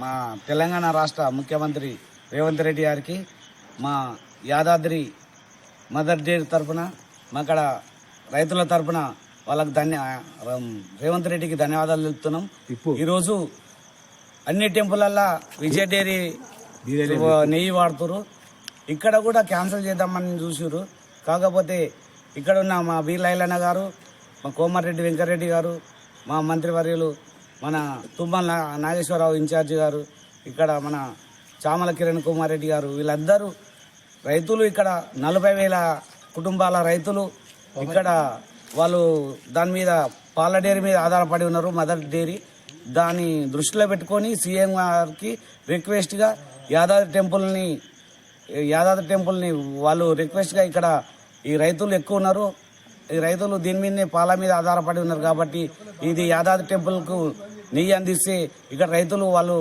మా తెలంగాణ రాష్ట్ర ముఖ్యమంత్రి రేవంత్ రెడ్డి గారికి మా యాదాద్రి మదర్ డేర్ తరపున మా అక్కడ రైతుల తరపున వాళ్ళకి ధన్య రేవంత్ రెడ్డికి ధన్యవాదాలు తెలుపుతున్నాం. ఈరోజు అన్ని టెంపులల్లా విజయ డైరీ నెయ్యి వాడుతురు. ఇక్కడ కూడా క్యాన్సిల్ చేద్దామని చూసారు కాకపోతే ఇక్కడ ఉన్న మా బి లైలన్న గారు మా కోమారెడ్డి వెంకరెడ్డి గారు మా మంత్రివర్యులు మన తుమ్మల నా- నాగేశ్వరరావు ఇన్ఛార్జి గారు ఇక్కడ మన చామల కిరణ్ కుమార్ రెడ్డి గారు వీళ్ళందరూ రైతులు ఇక్కడ నలభై వేల కుటుంబాల రైతులు ఇక్కడ వాళ్ళు దాని మీద పాల డైరీ మీద ఆధారపడి ఉన్నారు మదర్ డైరీ. దాన్ని దృష్టిలో పెట్టుకొని సీఎం గారికి రిక్వెస్ట్గా యాదాద్రి టెంపుల్ని యాదాద్రి టెంపుల్ని వాళ్ళు రిక్వెస్ట్గా ఇక్కడ ఈ రైతులు ఎక్కువ ఉన్నారు. ఈ రైతులు దీని మీదనే పాల మీద ఆధారపడి ఉన్నారు కాబట్టి ఇది యాదాద్రి టెంపుల్కు నెయ్యి అందిస్తే ఇక్కడ రైతులు వాళ్ళు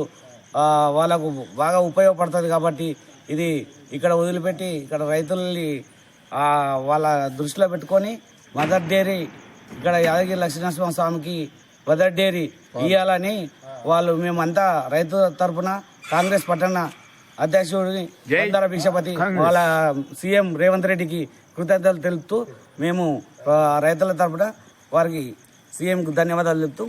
వాళ్ళకు బాగా ఉపయోగపడుతుంది కాబట్టి ఇది ఇక్కడ వదిలిపెట్టి ఇక్కడ రైతుల్ని వాళ్ళ దృష్టిలో పెట్టుకొని మదర్ డైరీ ఇక్కడ యాదగిరి లక్ష్మీనరసింహ స్వామికి మదర్ డైరీ ఇవ్వాలని వాళ్ళు మేమంతా రైతు తరపున కాంగ్రెస్ పట్టణ అధ్యక్షుడిని మందార భిక్షపతి వాళ్ళ సీఎం రేవంత్ రెడ్డికి కృతజ్ఞతలు తెలుపుతూ మేము రైతుల తరపున వారికి సీఎంకు ధన్యవాదాలు తెలుపుతూ